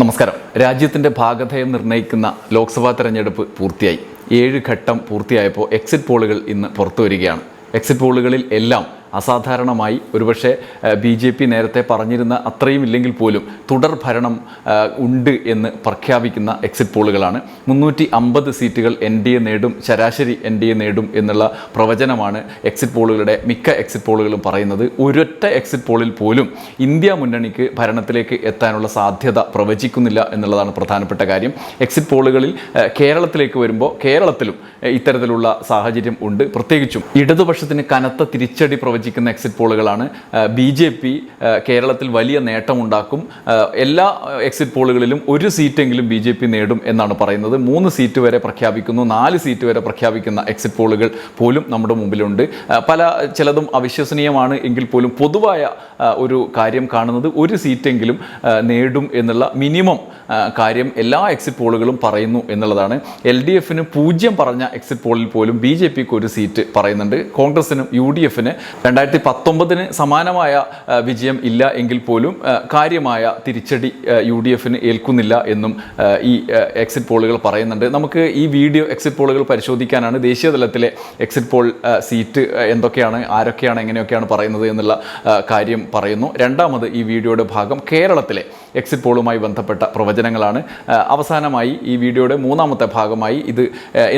നമസ്കാരം. രാജ്യത്തിന്റെ ഭാഗതയം നിർണയിക്കുന്ന ലോക്സഭാ തെരഞ്ഞെടുപ്പ് പൂർത്തിയായി. ഏഴ് ഘട്ടം പൂർത്തിയായപ്പോൾ എക്സിറ്റ് പോളുകൾ ഇന്ന് പുറത്തു വരികയാണ്. എക്സിറ്റ് പോളുകളിൽ എല്ലാം അസാധാരണമായി ഒരുപക്ഷെ ബി ജെ പി നേരത്തെ പറഞ്ഞിരുന്ന അത്രയും ഇല്ലെങ്കിൽ പോലും തുടർ ഭരണം ഉണ്ട് എന്ന് പ്രഖ്യാപിക്കുന്ന എക്സിറ്റ് പോളുകളാണ്. മുന്നൂറ്റി അമ്പത് സീറ്റുകൾ എൻ ഡി എ നേടും ശരാശരി എൻ ഡി എ നേടും എന്നുള്ള പ്രവചനമാണ് എക്സിറ്റ് പോളുകളുടെ മിക്ക എക്സിറ്റ് പോളുകളും പറയുന്നത്. ഒരൊറ്റ എക്സിറ്റ് പോളിൽ പോലും ഇന്ത്യ മുന്നണിക്ക് ഭരണത്തിലേക്ക് എത്താനുള്ള സാധ്യത പ്രവചിക്കുന്നില്ല എന്നുള്ളതാണ് പ്രധാനപ്പെട്ട കാര്യം. എക്സിറ്റ് പോളുകളിൽ കേരളത്തിലേക്ക് വരുമ്പോൾ കേരളത്തിലും ഇത്തരത്തിലുള്ള സാഹചര്യം ഉണ്ട്. പ്രത്യേകിച്ചും ഇടതുപക്ഷത്തിന് കനത്ത തിരിച്ചടി പ്രവചിക്കുന്ന എക്സിറ്റ് പോളുകളാണ്. ബി ജെ പി കേരളത്തിൽ വലിയ നേട്ടമുണ്ടാക്കും. എല്ലാ എക്സിറ്റ് പോളുകളിലും ഒരു സീറ്റെങ്കിലും ബി ജെ പി നേടും എന്നാണ് പറയുന്നത്. മൂന്ന് സീറ്റ് വരെ പ്രഖ്യാപിക്കുന്നു. നാല് സീറ്റ് വരെ പ്രഖ്യാപിക്കുന്ന എക്സിറ്റ് പോളുകൾ പോലും നമ്മുടെ മുമ്പിലുണ്ട്. പല ചിലതും അവിശ്വസനീയമാണ് എങ്കിൽ പോലും പൊതുവായ ഒരു കാര്യം കാണുന്നത് ഒരു സീറ്റെങ്കിലും നേടും എന്നുള്ള മിനിമം കാര്യം എല്ലാ എക്സിറ്റ് പോളുകളും പറയുന്നു എന്നുള്ളതാണ്. എൽ ഡി എഫിന് പൂജ്യം പറഞ്ഞ എക്സിറ്റ് പോളിൽ പോലും ബി ജെ പിക്ക് ഒരു സീറ്റ് പറയുന്നുണ്ട്. കോൺഗ്രസിനും യു ഡി എഫിന് രണ്ടായിരത്തി പത്തൊമ്പതിന് സമാനമായ വിജയം ഇല്ല എങ്കിൽ പോലും കാര്യമായ തിരിച്ചടി യു ഡി എഫിന് ഏൽക്കുന്നില്ല എന്നും ഈ എക്സിറ്റ് പോളുകൾ പറയുന്നുണ്ട്. നമുക്ക് ഈ വീഡിയോ എക്സിറ്റ് പോളുകൾ പരിശോധിക്കാനാണ് ദേശീയ തലത്തിലെ എക്സിറ്റ് പോൾ സീറ്റ് എന്തൊക്കെയാണ് ആരൊക്കെയാണ് എങ്ങനെയൊക്കെയാണ് പറയുന്നത് എന്നുള്ള കാര്യം പറയുന്നു. രണ്ടാമത് ഈ വീഡിയോയുടെ ഭാഗം കേരളത്തിലെ എക്സിറ്റ് പോളുമായി ബന്ധപ്പെട്ട പ്രവചനങ്ങളാണ്. അവസാനമായി ഈ വീഡിയോയുടെ മൂന്നാമത്തെ ഭാഗമായി ഇത്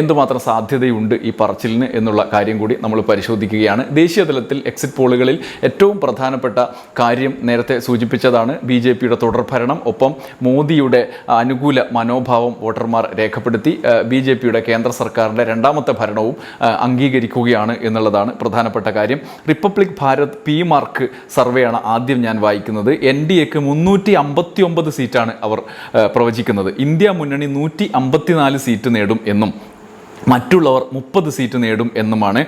എന്തുമാത്രം സാധ്യതയുണ്ട് ഈ പറച്ചിലിന് എന്നുള്ള കാര്യം കൂടി നമ്മൾ പരിശോധിക്കുകയാണ്. ദേശീയ തലത്തിൽ എക്സിറ്റ് പോളുകളിൽ ഏറ്റവും പ്രധാനപ്പെട്ട കാര്യം നേരത്തെ സൂചിപ്പിച്ചതാണ് ബി ജെ പിയുടെ തുടർഭരണം ഒപ്പം മോദിയുടെ അനുകൂല മനോഭാവം വോട്ടർമാർ രേഖപ്പെടുത്തി. ബി ജെ പിയുടെ കേന്ദ്ര സർക്കാരിന്റെ രണ്ടാമത്തെ ഭരണവും അംഗീകരിക്കുകയാണ് എന്നുള്ളതാണ് പ്രധാനപ്പെട്ട കാര്യം. റിപ്പബ്ലിക് ഭാരത് പി മാർക്ക് സർവേയാണ് ആദ്യം ഞാൻ വായിക്കുന്നത്. എൻ ഡി എക്ക് മുന്നൂറ്റി അമ്പത്തി ഒമ്പത് സീറ്റാണ് അവർ പ്രവചിക്കുന്നത്. ഇന്ത്യ മുന്നണി നൂറ്റി അമ്പത്തിനാല് സീറ്റ് നേടും എന്നും മറ്റുള്ളവർ മുപ്പത് സീറ്റ് നേടും എന്നുമാണ്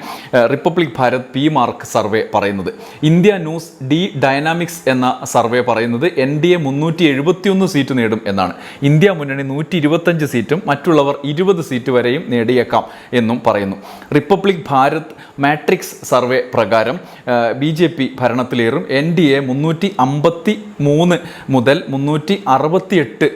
Republic Bharat P Marq survey പറയുന്നത്. ഇന്ത്യ ന്യൂസ് ഡി ഡൈനാമിക്സ് എന്ന സർവേ പറയുന്നത് എൻ ഡി എ മുന്നൂറ്റി എഴുപത്തിയൊന്ന് സീറ്റ് നേടും എന്നാണ്. ഇന്ത്യ മുന്നണി നൂറ്റി ഇരുപത്തഞ്ച് സീറ്റും മറ്റുള്ളവർ ഇരുപത് സീറ്റ് വരെയും നേടിയേക്കാം എന്നും പറയുന്നു. റിപ്പബ്ലിക് ഭാരത് മാട്രിക്സ് സർവേ പ്രകാരം ബി ജെ പി ഭരണത്തിലേറും എൻ ഡി എ മുന്നൂറ്റി അമ്പത്തി മൂന്ന് മുതൽ മുന്നൂറ്റി അറുപത്തിയെട്ട്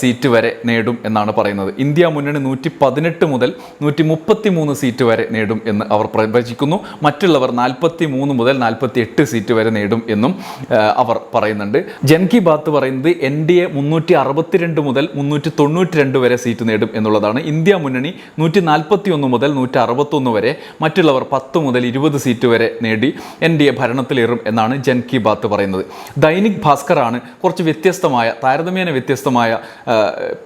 സീറ്റ് വരെ നേടും എന്നാണ് പറയുന്നത്. ഇന്ത്യ മുന്നണി നൂറ്റി പതിനെട്ട് മുതൽ നൂറ്റി മുപ്പത്തി മൂന്ന് സീറ്റ് വരെ നേടും എന്ന് അവർ പ്രവചിക്കുന്നു. മറ്റുള്ളവർ നാൽപ്പത്തി മൂന്ന് മുതൽ നാൽപ്പത്തി എട്ട് സീറ്റ് വരെ നേടും എന്നും അവർ പറയുന്നുണ്ട്. ജൻ കി ബാത്ത് പറയുന്നത് എൻ ഡി എ മുന്നൂറ്റി അറുപത്തിരണ്ട് മുതൽ മുന്നൂറ്റി തൊണ്ണൂറ്റി രണ്ട് വരെ സീറ്റ് നേടും എന്നുള്ളതാണ്. ഇന്ത്യ മുന്നണി നൂറ്റി നാൽപ്പത്തി ഒന്ന് മുതൽ നൂറ്റി അറുപത്തൊന്ന് വരെ മറ്റുള്ളവർ പത്ത് മുതൽ ഇരുപത് സീറ്റ് വരെ നേടി എൻ ഡി എ ഭരണത്തിലേറും എന്നാണ് ജൻ കി ബാത്ത് പറയുന്നത്. ദൈനിക് ഭാസ്കറാണ് കുറച്ച് വ്യത്യസ്തമായ താരതമ്യേന വ്യത്യസ്തമായ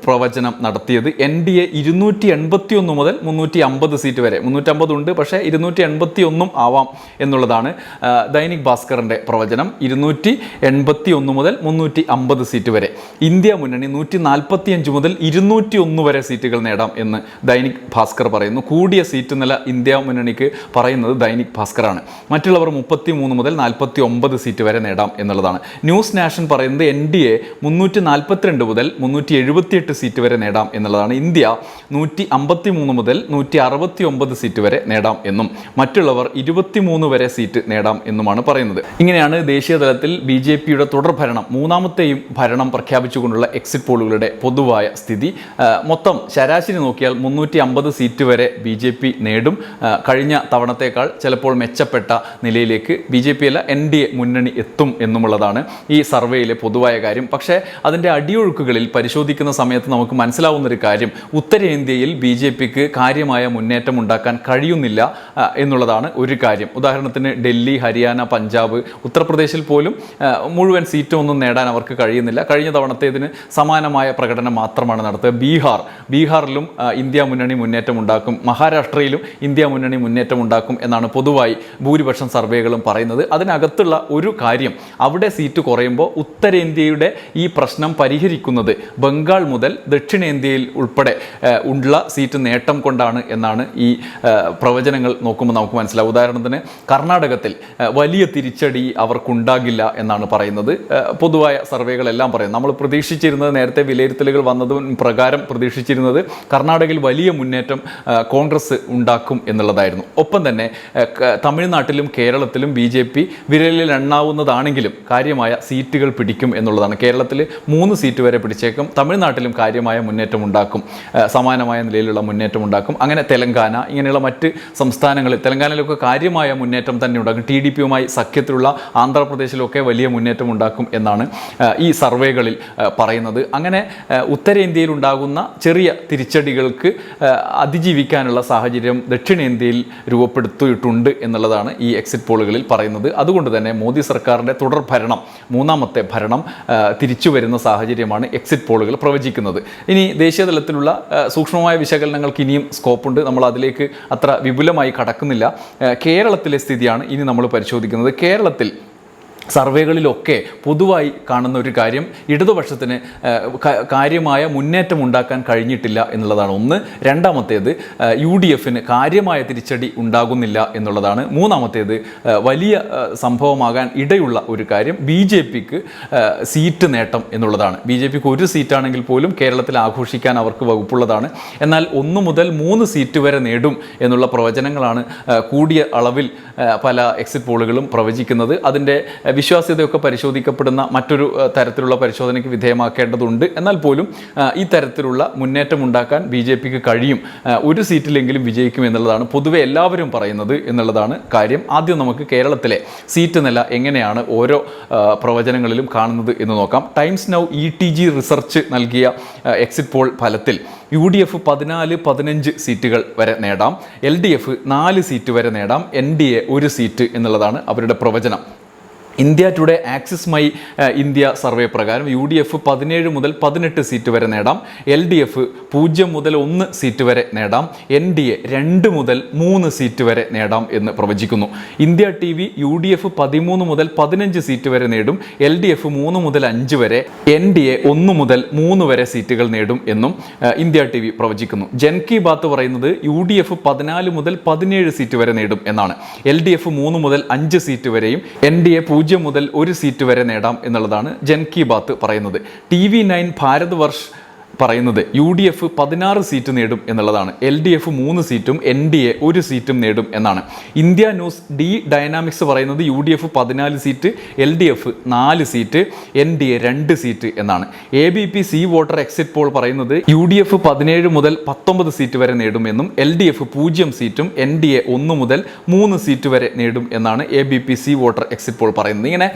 പ്രവചനം നടത്തിയത്. എൻ ഡി എ ഇരുന്നൂറ്റി എൺപത്തി ഒന്ന് മുതൽ മുന്നൂറ്റി അമ്പത് സീറ്റ് വരെ. മുന്നൂറ്റമ്പത് ഉണ്ട് പക്ഷേ ഇരുന്നൂറ്റി എൺപത്തി ഒന്നും ആവാം എന്നുള്ളതാണ് ദൈനിക് ഭാസ്കറിന്റെ പ്രവചനം. ഇരുന്നൂറ്റി എൺപത്തി ഒന്ന് മുതൽ മുന്നൂറ്റി അമ്പത് സീറ്റ് വരെ. ഇന്ത്യ മുന്നണി നൂറ്റി നാൽപ്പത്തി അഞ്ച് മുതൽ ഇരുന്നൂറ്റി ഒന്ന് വരെ സീറ്റുകൾ നേടാം എന്ന് ദൈനിക് ഭാസ്കർ പറയുന്നു. കൂടിയ സീറ്റ് നില ഇന്ത്യ മുന്നണിക്ക് പറയുന്നത് ദൈനിക് ഭാസ്കറാണ്. മറ്റുള്ളവർ മുപ്പത്തി മൂന്ന് മുതൽ നാൽപ്പത്തി ഒമ്പത് സീറ്റ് വരെ നേടാം എന്നുള്ളതാണ്. ന്യൂസ് നാഷൻ പറയുന്നത് എൻ ഡി എ മുന്നൂറ്റി നാൽപ്പത്തിരണ്ട് മുതൽ മുന്നൂറ്റി എഴുപത്തിയെട്ട് സീറ്റ് വരെ നേടാം എന്നുള്ളതാണ്. ഇന്ത്യ നൂറ്റി അമ്പത്തി മൂന്ന് മുതൽ നൂറ്റി അറുപത്തി ഒമ്പത് സീറ്റ് വരെ നേടാം എന്നും മറ്റുള്ളവർ ഇരുപത്തിമൂന്ന് വരെ സീറ്റ് നേടാം എന്നുമാണ് പറയുന്നത്. ഇങ്ങനെയാണ് ദേശീയ തലത്തിൽ ബി ജെ പിയുടെ തുടർഭരണം മൂന്നാമത്തെയും ഭരണം പ്രഖ്യാപിച്ചുകൊണ്ടുള്ള എക്സിറ്റ് പോളുകളുടെ പൊതുവായ സ്ഥിതി. മൊത്തം ശരാശരി നോക്കിയാൽ മുന്നൂറ്റി അമ്പത് സീറ്റ് വരെ ബി ജെ പി നേടും. കഴിഞ്ഞ തവണത്തേക്കാൾ ചിലപ്പോൾ മെച്ചപ്പെട്ട നിലയിലേക്ക് ബി ജെ പി അല്ല എൻ ഡി എ മുന്നണി എത്തും എന്നുമുള്ളതാണ് ഈ സർവേയിലെ പൊതുവായ കാര്യം. പക്ഷേ അതിന്റെ അടിയൊഴുക്കുകളിൽ പരിശോധിക്കുന്ന സമയത്ത് നമുക്ക് മനസ്സിലാവുന്ന ഒരു കാര്യം ഉത്തരേന്ത്യയിൽ ബി ജെ പിക്ക് കാര്യമായ മുന്നേറ്റം ഉണ്ടാക്കാൻ കഴിയുന്നില്ല എന്നുള്ളതാണ് ഒരു കാര്യം. ഉദാഹരണത്തിന് ഡൽഹി ഹരിയാന പഞ്ചാബ് ഉത്തർപ്രദേശിൽ പോലും മുഴുവൻ സീറ്റും ഒന്നും നേടാൻ അവർക്ക് കഴിയുന്നില്ല. കഴിഞ്ഞ തവണത്തേതിന് സമാനമായ പ്രകടനം മാത്രമാണ് നടത്തുക ബീഹാർ ബീഹാറിലും ഇന്ത്യ മുന്നണി മുന്നേറ്റം ഉണ്ടാക്കും മഹാരാഷ്ട്രയിലും ഇന്ത്യ മുന്നണി മുന്നേറ്റം ഉണ്ടാക്കും എന്നാണ് പൊതുവായി ഭൂരിപക്ഷം സർവേകളും പറയുന്നത്. അതിനകത്തുള്ള ഒരു കാര്യം അവിടെ സീറ്റ് കുറയുമ്പോൾ ഉത്തരേന്ത്യയുടെ ഈ പ്രശ്നം പരിഹരിക്കുന്നത് ബംഗാൾ മുതൽ ദക്ഷിണേന്ത്യയിൽ ഉൾപ്പെടെ ഉള്ള സീറ്റ് നേട്ടം കൊണ്ടാണ് എന്നാണ് ഈ പ്രവചനങ്ങൾ നോക്കുമ്പോൾ നമുക്ക് മനസ്സിലാവും. ഉദാഹരണത്തിന് കർണാടകത്തിൽ വലിയ തിരിച്ചടി അവർക്കുണ്ടാകില്ല എന്നാണ് പറയുന്നത്. പൊതുവായ സർവേകളെല്ലാം പറയും നമ്മൾ പ്രതീക്ഷിച്ചിരുന്നത് നേരത്തെ വിലയിരുത്തലുകൾ വന്നതും പ്രകാരം പ്രതീക്ഷിച്ചിരുന്നത് കർണാടകയിൽ വലിയ മുന്നേറ്റം കോൺഗ്രസ് ഉണ്ടാക്കും എന്നുള്ളതായിരുന്നു. ഒപ്പം തന്നെ തമിഴ്നാട്ടിലും കേരളത്തിലും ബി ജെ പി വിരലിൽ എണ്ണാവുന്നതാണെങ്കിലും കാര്യമായ സീറ്റുകൾ പിടിക്കും എന്നുള്ളതാണ്. കേരളത്തിൽ മൂന്ന് സീറ്റ് വരെ പിടിച്ചേക്കും. തമിഴ്നാട്ടിലും കാര്യമായ മുന്നേറ്റം ഉണ്ടാക്കും. സമാനമായ നിലയിലുള്ള മുന്നേറ്റം ഉണ്ടാക്കും. അങ്ങനെ തെലങ്കാന ഇങ്ങനെയുള്ള മറ്റ് സംസ്ഥാനങ്ങളിൽ തെലങ്കാനയിലൊക്കെ കാര്യമായ മുന്നേറ്റം തന്നെ ഉണ്ടാക്കും. ടി ഡി പിയുമായി സഖ്യത്തിലുള്ള ആന്ധ്രാപ്രദേശിലൊക്കെ വലിയ മുന്നേറ്റം ഉണ്ടാക്കും എന്നാണ് ഈ സർവേകളിൽ പറയുന്നത്. അങ്ങനെ ഉത്തരേന്ത്യയിൽ ഉണ്ടാകുന്ന ചെറിയ തിരിച്ചടികൾക്ക് അതിജീവിക്കാനുള്ള സാഹചര്യം ദക്ഷിണേന്ത്യയിൽ രൂപപ്പെടുത്തിയിട്ടുണ്ട് എന്നുള്ളതാണ് ഈ എക്സിറ്റ് പോളുകളിൽ പറയുന്നത്. അതുകൊണ്ട് തന്നെ മോദി സർക്കാരിന്റെ തുടർ ഭരണം മൂന്നാമത്തെ ഭരണം തിരിച്ചു വരുന്ന സാഹചര്യമാണ് എക്സിറ്റ് പോളുകൾ പ്രവചിക്കുന്നത്. ഇനി ദേശീയ തലത്തിലുള്ള സൂക്ഷ്മമായ വിശകലനങ്ങൾക്ക് ഇനിയും സ്കോപ്പുണ്ട്. നമ്മൾ അതിലേക്ക് അത്ര വിപുലമായി കടക്കുന്നില്ല. കേരളത്തിലെ സ്ഥിതിയാണ് ഇനി നമ്മൾ പരിശോധിക്കുന്നത്. കേരളത്തിൽ സർവേകളിലൊക്കെ പൊതുവായി കാണുന്ന ഒരു കാര്യം ഇടതുപക്ഷത്തിന് കാര്യമായ മുന്നേറ്റം ഉണ്ടാക്കാൻ കഴിഞ്ഞിട്ടില്ല എന്നുള്ളതാണ്. ഒന്ന്. രണ്ടാമത്തേത് യു ഡി എഫിന് കാര്യമായ തിരിച്ചടി ഉണ്ടാകുന്നില്ല എന്നുള്ളതാണ്. മൂന്നാമത്തേത് വലിയ സംഭവമാകാൻ ഇടയുള്ള ഒരു കാര്യം ബി ജെ പിക്ക് സീറ്റ് നേട്ടം എന്നുള്ളതാണ്. ബി ജെ പിക്ക് ഒരു സീറ്റാണെങ്കിൽ പോലും കേരളത്തിൽ ആഘോഷിക്കാൻ അവർക്ക് വകുപ്പുള്ളതാണ്. എന്നാൽ ഒന്ന് മുതൽ മൂന്ന് സീറ്റ് വരെ നേടും എന്നുള്ള പ്രവചനങ്ങളാണ് കൂടിയ അളവിൽ പല എക്സിറ്റ് പോളുകളും പ്രവചിക്കുന്നത്. അതിന്റെ വിശ്വാസ്യതയൊക്കെ പരിശോധിക്കപ്പെടുന്ന മറ്റൊരു തരത്തിലുള്ള പരിശോധനയ്ക്ക് വിധേയമാക്കേണ്ടതുണ്ട്. എന്നാൽ പോലും ഈ തരത്തിലുള്ള മുന്നേറ്റം ഉണ്ടാക്കാൻ ബി ജെ പിക്ക് കഴിയും ഒരു സീറ്റിലെങ്കിലും വിജയിക്കും എന്നുള്ളതാണ് പൊതുവെ എല്ലാവരും പറയുന്നത് എന്നുള്ളതാണ് കാര്യം. ആദ്യം നമുക്ക് കേരളത്തിലെ സീറ്റ് നില എങ്ങനെയാണ് ഓരോ പ്രവചനങ്ങളിലും കാണുന്നത് എന്ന് നോക്കാം. Times Now E T G research നൽകിയ എക്സിറ്റ് പോൾ ഫലത്തിൽ യു ഡി എഫ് പതിനാല് പതിനഞ്ച് സീറ്റുകൾ വരെ നേടാം. എൽ ഡി എഫ് നാല് സീറ്റ് വരെ നേടാം. എൻ ഡി എ ഒരു സീറ്റ് എന്നുള്ളതാണ് അവരുടെ പ്രവചനം. India Today Axis My India survey പ്രകാരം യു ഡി എഫ് പതിനേഴ് മുതൽ പതിനെട്ട് സീറ്റ് വരെ നേടാം. എൽ ഡി എഫ് പൂജ്യം മുതൽ ഒന്ന് സീറ്റ് വരെ നേടാം. എൻ ഡി എ രണ്ട് മുതൽ മൂന്ന് സീറ്റ് വരെ നേടാം എന്ന് പ്രവചിക്കുന്നു. India TV U D F F പതിമൂന്ന് മുതൽ പതിനഞ്ച് സീറ്റ് വരെ നേടും. എൽ ഡി എഫ് മൂന്ന് മുതൽ അഞ്ച് വരെ എൻ ഡി എ ഒന്ന് മുതൽ മൂന്ന് വരെ സീറ്റുകൾ നേടും എന്നും ഇന്ത്യ ടി വി പ്രവചിക്കുന്നു. ജൻ കി ബാത്ത് പറയുന്നത് യു ഡി എഫ് പതിനാല് മുതൽ പതിനേഴ് സീറ്റ് വരെ നേടും എന്നാണ്. എൽ ഡി എഫ് മൂന്ന് മുതൽ അഞ്ച് സീറ്റ് വരെയും എൻ ഡി എ പൂജ്യം മുതൽ ഒരു സീറ്റ് വരെ നേടാം എന്നുള്ളതാണ് ജൻ കി ബാത്ത് പറയുന്നത്. T V nine Bharat Varsh പറയുന്നത് യു ഡി എഫ് പതിനാറ് സീറ്റ് നേടും എന്നുള്ളതാണ്. എൽ ഡി എഫ് മൂന്ന് സീറ്റും എൻ ഡി എ ഒരു സീറ്റും നേടും എന്നാണ്. ഇന്ത്യ ന്യൂസ് ഡി ഡയനാമിക്സ് പറയുന്നത് യു ഡി എഫ് പതിനാല് സീറ്റ് എൽ ഡി എഫ് നാല് സീറ്റ് എൻ ഡി എ രണ്ട് സീറ്റ് എന്നാണ്. A B P C voter exit poll പറയുന്നത് യു ഡി എഫ് പതിനേഴ് മുതൽ പത്തൊമ്പത് സീറ്റ് വരെ നേടുമെന്നും എൽ ഡി എഫ് പൂജ്യം സീറ്റും എൻ ഡി എ ഒന്ന് മുതൽ മൂന്ന് സീറ്റ് വരെ നേടും എന്നാണ് A B P C voter exit poll പറയുന്നത്. ഇങ്ങനെ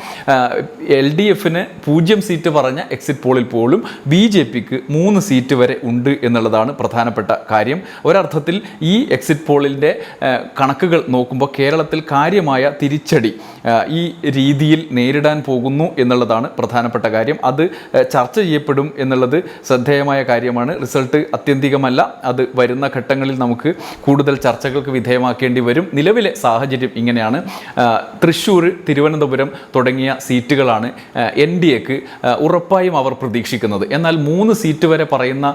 എൽ ഡി എഫിന് പൂജ്യം സീറ്റ് പറഞ്ഞ എക്സിറ്റ് പോളിൽ പോലും ബി ജെ പിക്ക് മൂന്ന് സീറ്റ് വരെ ഉണ്ട് എന്നുള്ളതാണ് പ്രധാനപ്പെട്ട കാര്യം. ഒരർത്ഥത്തിൽ ഈ എക്സിറ്റ് പോളിന്റെ കണക്കുകൾ നോക്കുമ്പോൾ കേരളത്തിൽ കാര്യമായ തിരിച്ചടി ഈ രീതിയിൽ നേരിടാൻ പോകുന്നു എന്നുള്ളതാണ് പ്രധാനപ്പെട്ട കാര്യം. അത് ചർച്ച ചെയ്യപ്പെടും എന്നുള്ളത് ശ്രദ്ധേയമായ കാര്യമാണ്. റിസൾട്ട് അത്യന്തികമല്ല. അത് വരുന്ന ഘട്ടങ്ങളിൽ നമുക്ക് കൂടുതൽ ചർച്ചകൾക്ക് വിധേയമാക്കേണ്ടി വരും. നിലവിലെ സാഹചര്യം ഇങ്ങനെയാണ്. തൃശ്ശൂർ തിരുവനന്തപുരം തുടങ്ങിയ സീറ്റുകളാണ് എൻ ഡി എക്ക് ഉറപ്പായും അവർ പ്രതീക്ഷിക്കുന്നത്. എന്നാൽ മൂന്ന് സീറ്റ് വരെ പറയുന്ന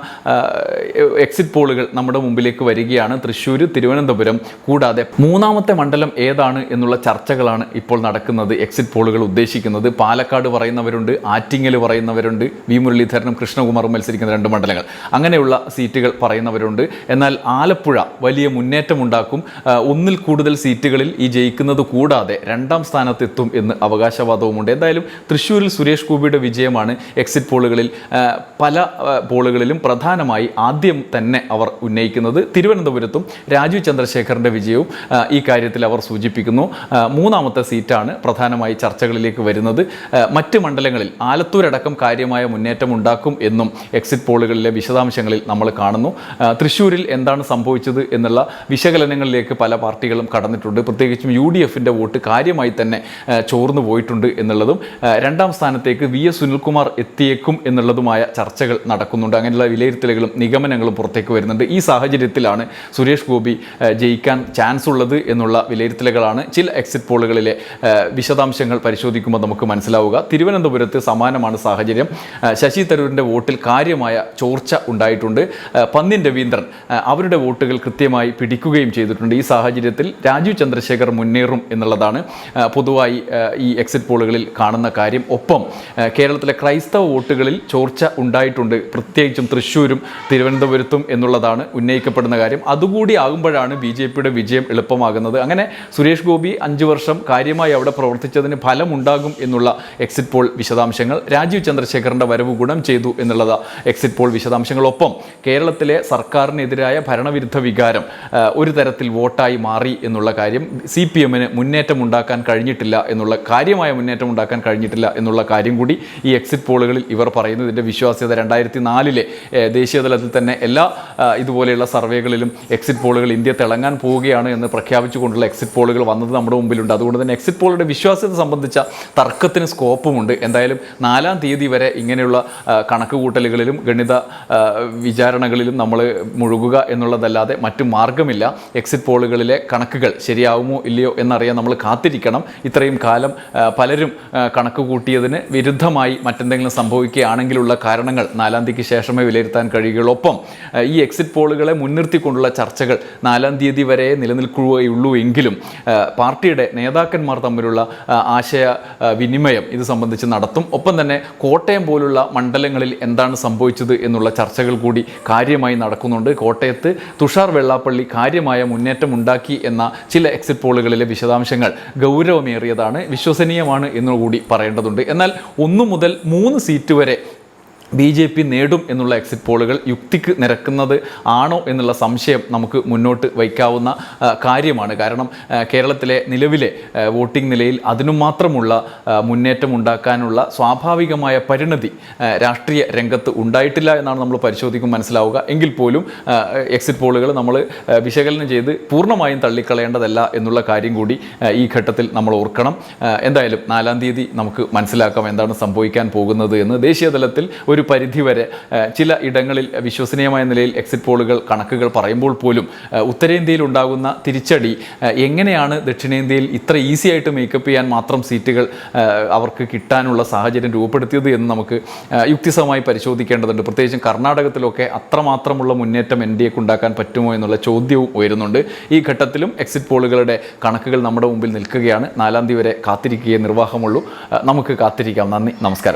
എക്സിറ്റ് പോളുകൾ നമ്മുടെ മുമ്പിലേക്ക് വരികയാണ്. തൃശ്ശൂർ തിരുവനന്തപുരം കൂടാതെ മൂന്നാമത്തെ മണ്ഡലം ഏതാണ് എന്നുള്ള ചർച്ചകളാണ് ഇപ്പോൾ നടക്കുന്നത് എക്സിറ്റ് പോളുകൾ ഉദ്ദേശിക്കുന്നത്. പാലക്കാട് പറയുന്നവരുണ്ട് ആറ്റിങ്ങൽ പറയുന്നവരുണ്ട് വി മുരളീധരനും കൃഷ്ണകുമാറും മത്സരിക്കുന്ന രണ്ട് മണ്ഡലങ്ങൾ. അങ്ങനെയുള്ള സീറ്റുകൾ പറയുന്നവരുണ്ട്. എന്നാൽ ആലപ്പുഴ വലിയ മുന്നേറ്റമുണ്ടാക്കും. ഒന്നിൽ കൂടുതൽ സീറ്റുകളിൽ ഈ ജയിക്കുന്നത് കൂടാതെ രണ്ടാം സ്ഥാനത്തെത്തും എന്ന് അവകാശവാദവുമുണ്ട്. എന്തായാലും തൃശ്ശൂരിൽ സുരേഷ് ഗോപിയുടെ വിജയമാണ് എക്സിറ്റ് പോളുകളിൽ പല പോളുകളിലും പ്രധാനമായി ആദ്യം തന്നെ അവർ ഉന്നയിക്കുന്നത് തിരുവനന്തപുരത്തും രാജീവ് ചന്ദ്രശേഖറിന്റെ വിജയവും ഈ കാര്യത്തിൽ അവർ സൂചിപ്പിക്കുന്നു. മൂന്നാമത്തെ സീറ്റാണ് പ്രധാനമായി ചർച്ചകളിലേക്ക് വരുന്നത്. മറ്റ് മണ്ഡലങ്ങളിൽ ആലത്തൂരടക്കം കാര്യമായ മുന്നേറ്റം ഉണ്ടാക്കും എന്നും എക്സിറ്റ് പോളുകളിലെ വിശദാംശങ്ങളിൽ നമ്മൾ കാണുന്നു. തൃശ്ശൂരിൽ എന്താണ് സംഭവിച്ചത് എന്നുള്ള വിശകലനങ്ങളിലേക്ക് പല പാർട്ടികളും കടന്നിട്ടുണ്ട്. പ്രത്യേകിച്ചും യു ഡി എഫിന്റെ വോട്ട് കാര്യമായി തന്നെ ചോർന്നു പോയിട്ടുണ്ട് എന്നുള്ളതും രണ്ടാം സ്ഥാനത്തേക്ക് വി എസ് സുനിൽകുമാർ എത്തിയേക്കും എന്നുള്ളതുമായ ചർച്ചകൾ നടക്കുന്നുണ്ട് അങ്ങനെയുള്ള വിലയിരുത്തലുകളും നിഗമനങ്ങളും പുറത്തേക്ക് വരുന്നുണ്ട്. ഈ സാഹചര്യത്തിലാണ് സുരേഷ് ഗോപി ജയിക്കാൻ ചാൻസ് ഉള്ളത് എന്നുള്ള വിലയിരുത്തലുകളാണ് ചില എക്സിറ്റ് പോളുകളിലെ വിശദാംശങ്ങൾ പരിശോധിക്കുമ്പോൾ നമുക്ക് മനസ്സിലാവുക. തിരുവനന്തപുരത്ത് സമാനമാണ് സാഹചര്യം. ശശി തരൂരിന്റെ വോട്ടിൽ കാര്യമായ ചോർച്ച ഉണ്ടായിട്ടുണ്ട്. പന്നിൻ രവീന്ദ്രൻ അവരുടെ വോട്ടുകൾ കൃത്യമായി പിടിക്കുകയും ചെയ്തിട്ടുണ്ട്. ഈ സാഹചര്യത്തിൽ രാജീവ് ചന്ദ്രശേഖർ മുന്നേറും എന്നുള്ളതാണ് പൊതുവായി ഈ എക്സിറ്റ് പോളുകളിൽ കാണുന്ന കാര്യം. ഒപ്പം കേരളത്തിലെ ക്രൈസ്തവ വോട്ടുകളിൽ ചോർച്ച ഉണ്ടായിട്ടുണ്ട്. പ്രത്യേകിച്ചും തൃശ്ശൂരും തിരുവനന്തപുരത്തും എന്നുള്ളതാണ് ഉന്നയിക്കപ്പെടുന്ന കാര്യം. അതുകൂടി ആകുമ്പോഴാണ് ബി ജെ പിയുടെ വിജയം എളുപ്പമാകുന്നത്. അങ്ങനെ സുരേഷ് ഗോപി അഞ്ച് വർഷം കാര്യമായി അവിടെ പ്രവർത്തിച്ചതിന് ഫലമുണ്ടാകും എന്നുള്ള എക്സിറ്റ് പോൾ വിശദാംശങ്ങൾ രാജീവ് ചന്ദ്രശേഖറിന്റെ വരവ് ഗുണം ചെയ്തു എന്നുള്ളത് എക്സിറ്റ് പോൾ വിശദാംശങ്ങളൊപ്പം കേരളത്തിലെ സർക്കാരിനെതിരായ ഭരണവിരുദ്ധ വികാരം ഒരു തരത്തിൽ വോട്ടായി മാറി എന്നുള്ള കാര്യം സി പി എമ്മിന് മുന്നേറ്റം ഉണ്ടാക്കാൻ കഴിഞ്ഞിട്ടില്ല എന്നുള്ള കാര്യമായ മുന്നേറ്റം ഉണ്ടാക്കാൻ കഴിഞ്ഞിട്ടില്ല എന്നുള്ള കാര്യം കൂടി ഈ എക്സിറ്റ് പോളുകളിൽ ഇവർ പറയുന്നു. ഇതിന്റെ വിശ്വാസ്യത രണ്ടായിരത്തി നാലിലെ ദേശീയ തലത്തിൽ തന്നെ എല്ലാ ഇതുപോലെയുള്ള സർവേകളിലും എക്സിറ്റ് പോളുകൾ ഇന്ത്യ തിളങ്ങാൻ പോവുകയാണ് എന്ന് പ്രഖ്യാപിച്ചുകൊണ്ടുള്ള എക്സിറ്റ് പോളുകൾ വന്നത് നമ്മുടെ മുമ്പിലുണ്ട്. അതുകൊണ്ട് തന്നെ എക്സിറ്റ് പോളുടെ വിശ്വാസ്യത സംബന്ധിച്ച തർക്കത്തിന് സ്കോപ്പുമുണ്ട് എന്തായാലും നാലാം തീയതി വരെ ഇങ്ങനെയുള്ള കണക്ക് കണക്കുകൂട്ടലുകളിലും ഗണിത വിചാരണകളിലും നമ്മൾ മുഴുകുക എന്നുള്ളതല്ലാതെ മറ്റു മാർഗമില്ല എക്സിറ്റ് പോളുകളിലെ കണക്കുകൾ ശരിയാവുമോ ഇല്ലയോ എന്നറിയാൻ നമ്മൾ കാത്തിരിക്കണം. ഇത്രയും കാലം പലരും കണക്ക് കൂട്ടിയതിന് വിരുദ്ധമായി മറ്റെന്തെങ്കിലും സംഭവിക്കുകയാണെങ്കിലുള്ള കാരണങ്ങൾ നാലാം തീയതിക്ക് ശേഷമേ വിലയിരുത്താൻ കഴിയുകയുള്ളൂ ഒപ്പം ഈ എക്സിറ്റ് പോളുകളെ മുൻനിർത്തിക്കൊണ്ടുള്ള ചർച്ചകൾ നാലാം തീയതി വരെ നിലനിൽക്കുകയുള്ളൂ എങ്കിലും പാർട്ടിയുടെ നേതാക്കന്മാർ തമ്മിലുള്ള ആശയ വിനിമയം ഇത് സംബന്ധിച്ച് നടത്തും. ഒപ്പം തന്നെ കോട്ടയം പോലുള്ള മണ്ഡലങ്ങളിൽ എന്താണ് സംഭവിച്ചത് എന്നുള്ള ചർച്ചകൾ കൂടി കാര്യമായി നടക്കുന്നുണ്ട്. കോട്ടയത്ത് തുഷാർ വെള്ളാപ്പള്ളി കാര്യമായ മുന്നേറ്റം ഉണ്ടാക്കി എന്ന ചില എക്സിറ്റ് പോളുകളിലെ വിശദാംശങ്ങൾ ഗൗരവമേറിയതാണ് വിശ്വസനീയമാണ് എന്നുകൂടി പറയേണ്ടതുണ്ട്. എന്നാൽ ഒന്നു മുതൽ മൂന്ന് സീറ്റ് വരെ ബി ജെ പി നേടും എന്നുള്ള എക്സിറ്റ് പോളുകൾ യുക്തിക്ക് നിരക്കുന്നത് ആണോ എന്നുള്ള സംശയം നമുക്ക് മുന്നോട്ട് വയ്ക്കാവുന്ന കാര്യമാണ്. കാരണം കേരളത്തിലെ നിലവിലെ വോട്ടിംഗ് നിലയിൽ അതിനു മാത്രമുള്ള മുന്നേറ്റം ഉണ്ടാക്കാനുള്ള സ്വാഭാവികമായ പരിണതി രാഷ്ട്രീയ രംഗത്ത് ഉണ്ടായിട്ടില്ല എന്നാണ് നമ്മൾ പരിശോധിക്കും മനസ്സിലാവുക. എങ്കിൽ പോലും എക്സിറ്റ് പോളുകൾ നമ്മൾ വിശകലനം ചെയ്ത് പൂർണമായും തള്ളിക്കളയേണ്ടതല്ല എന്നുള്ള കാര്യം കൂടി ഈ ഘട്ടത്തിൽ നമ്മൾ ഓർക്കണം. എന്തായാലും നാലാം തീയതി നമുക്ക് മനസ്സിലാക്കാം എന്താണ് സംഭവിക്കാൻ പോകുന്നത് എന്ന്. ദേശീയ തലത്തിൽ ഒരു പരിധിവരെ വരെ ചില ഇടങ്ങളിൽ വിശ്വസനീയമായ നിലയിൽ എക്സിറ്റ് പോളുകൾ കണക്കുകൾ പറയുമ്പോൾ പോലും ഉത്തരേന്ത്യയിൽ ഉണ്ടാകുന്ന തിരിച്ചടി എങ്ങനെയാണ് ദക്ഷിണേന്ത്യയിൽ ഇത്ര ഈസി ആയിട്ട് മേക്കപ്പ് ചെയ്യാൻ മാത്രം സീറ്റുകൾ അവർക്ക് കിട്ടാനുള്ള സാഹചര്യം രൂപപ്പെടുത്തിയത് എന്ന് നമുക്ക് യുക്തിസഹമായി പരിശോധിക്കേണ്ടതുണ്ട്. പ്രത്യേകിച്ചും കർണാടകത്തിലൊക്കെ അത്രമാത്രമുള്ള മുന്നേറ്റം എൻ ഡി എക്ക് ഉണ്ടാക്കാൻ പറ്റുമോ എന്നുള്ള ചോദ്യവും ഉയരുന്നുണ്ട്. ഈ ഘട്ടത്തിലും എക്സിറ്റ് പോളുകളുടെ കണക്കുകൾ നമ്മുടെ മുമ്പിൽ നിൽക്കുകയാണ്. നാലാം തീയതി വരെ കാത്തിരിക്കുകയേ നിർവാഹമുള്ളൂ. നമുക്ക് കാത്തിരിക്കാം. നന്ദി. നമസ്കാരം.